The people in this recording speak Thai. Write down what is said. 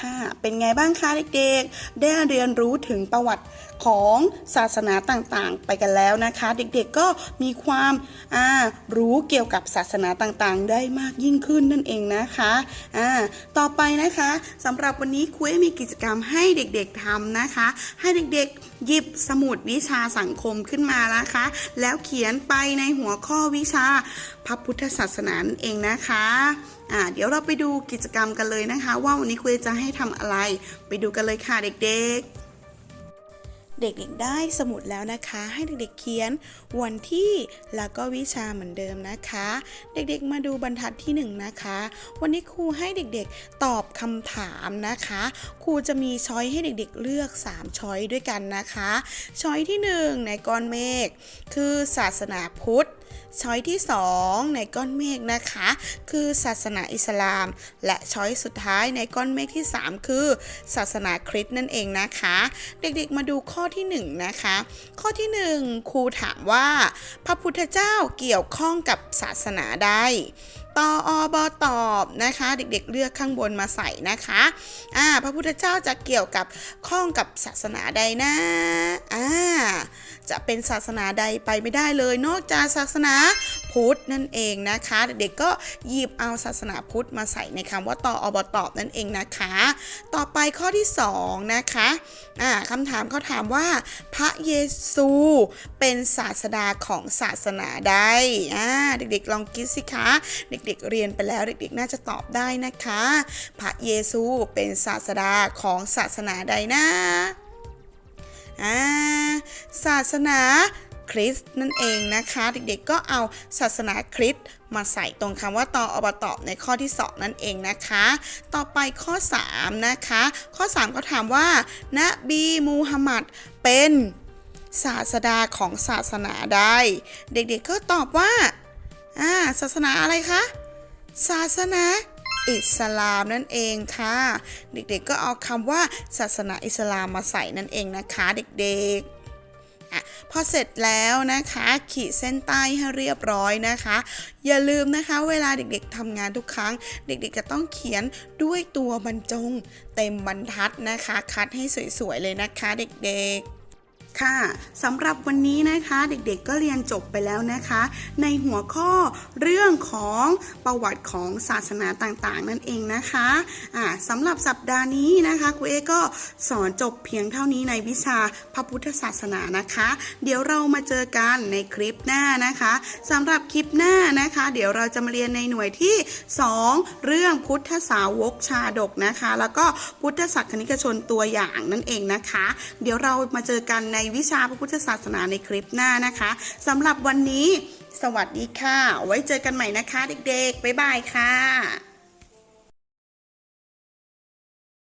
ค่ะเป็นไงบ้างคะเด็กๆ ได้เรียนรู้ถึงประวัติของศาสนาต่างๆ ไปกันแล้วนะคะ เด็กๆก็มีความารู้เกี่ยวกับศาสนาต่างๆ ได้มากยิ่งขึ้นนั่นเองนะคะต่อไปนะคะสำหรับวันนี้ครูเอมีกิจกรรมให้เด็กๆทำนะคะ ให้เด็กๆหยิบสมุดวิชาสังคมขึ้นมานะคะ แล้วเขียนไปในหัวข้อวิชาพระพุทธศาสนานั่นเองนะคะ อ่าเดี๋ยวเราไปดูกิจกรรมกันเลยนะคะ ว่าวันนี้ครูจะให้ทำอะไร ไปดูกันเลยค่ะเด็กๆเด็กๆได้สมุดแล้วนะคะ ให้เด็กๆเขียนวันที่แล้วก็วิชาเหมือนเดิมนะคะ เด็กๆมาดูบรรทัดที่หนึ่งนะคะ วันนี้ครูให้เด็กๆตอบคำถามนะคะ ครูจะมีช้อยให้เด็กๆเลือก 3 ช้อยด้วยกันนะคะ ช้อยที่1ในก้อนเมฆคือศาสนาพุทธ ช้อยที่ 2 ในก้อนเมฆนะคะ คือศาสนาอิสลาม และช้อยสุดท้ายในก้อนเมฆที่ 3 คือ ศาสนาคริสต์นั่นเองนะคะ เด็กๆมาดูข้อที่ 1 นะคะ ข้อที่ 1 ครูถามว่า พระพุทธเจ้าเกี่ยวข้องกับศาสนาใดตออบอตอบนะคะ เด็กๆ เลือกข้างบนมาใส่นะคะอ่าพระพุทธเจ้าจะเกี่ยวกับข้องกับศาสนาใดนะอ่า จะเป็นศาสนาใดไปไม่ได้เลย นอกจากศาสนาพุทธนั่นเองนะคะ เด็กๆก็หยิบเอาศาสนาพุทธมาใส่ในคำว่าต่ออบตอบนั่นเองนะคะ ต่อไปข้อที่ 2 นะคะอ่าคำถามเขาถามว่า พระเยซูเป็นศาสดาของศาสนาใดอ่าเด็กๆลองคิดสิคะ เด็กๆเรียนไปแล้วเด็กๆน่าจะตอบได้นะคะ พระเยซูเป็นศาสดาของศาสนาใดนะอ่า ศาสนาคริสต์นั่นเองนะคะ เด็กๆก็เอาศาสนาคริสต์มาใส่ตรงคำว่าตออบตอบในข้อที่ 2 นั่นเองนะคะ ต่อไปข้อ 3 นะคะ ข้อ 3 ก็ถามว่า นบีมูฮัมหมัดเป็นศาสดาของศาสนาใดเด็กๆก็ตอบว่าอ่าศาสนาอะไรคะ ศาสนาอิสลามนั่นเองค่ะ เด็กๆก็เอาคำว่าศาสนาอิสลามมาใส่นั่นเองนะคะ เด็กๆ อเสร็จแล้วนะคะ ขีดเส้นใต้ให้เรียบร้อยนะคะ อย่าลืมนะคะ เวลาเด็กๆทำงานทุกครั้ง เด็กๆจะต้องเขียนด้วยตัวบรรจง เต็มบรรทัดนะคะ คัดให้สวยๆเลยนะคะ เด็กๆ ค่ะสำหรับวันนี้นะคะเด็กๆก็เรียนจบไปแล้วนะคะ ในหัวข้อเรื่องของประวัติของศาสนาต่างๆ นั่นเองนะคะอ่าสำหรับสัปดาห์นี้นะคะครูเอก็สอนจบเพียงเท่านี้ในวิชาพระพุทธศาสนานะคะ เดี๋ยวเรามาเจอกันในคลิปหน้านะคะสำหรับคลิปหน้านะคะ เดี๋ยวเราจะมาเรียนในหน่วยที่ 2 เรื่องพุทธสาวกชาดกนะคะ แล้วก็พุทธศักนิกชนตัวอย่างนั่นเองนะคะ เดี๋ยวเรามาเจอกันในวิชาพระพุทธศาสนาในคลิปหน้านะคะสำหรับวันนี้ สวัสดีค่ะ ไว้เจอกันใหม่นะคะเด็กๆ บ๊ายบายค่ะ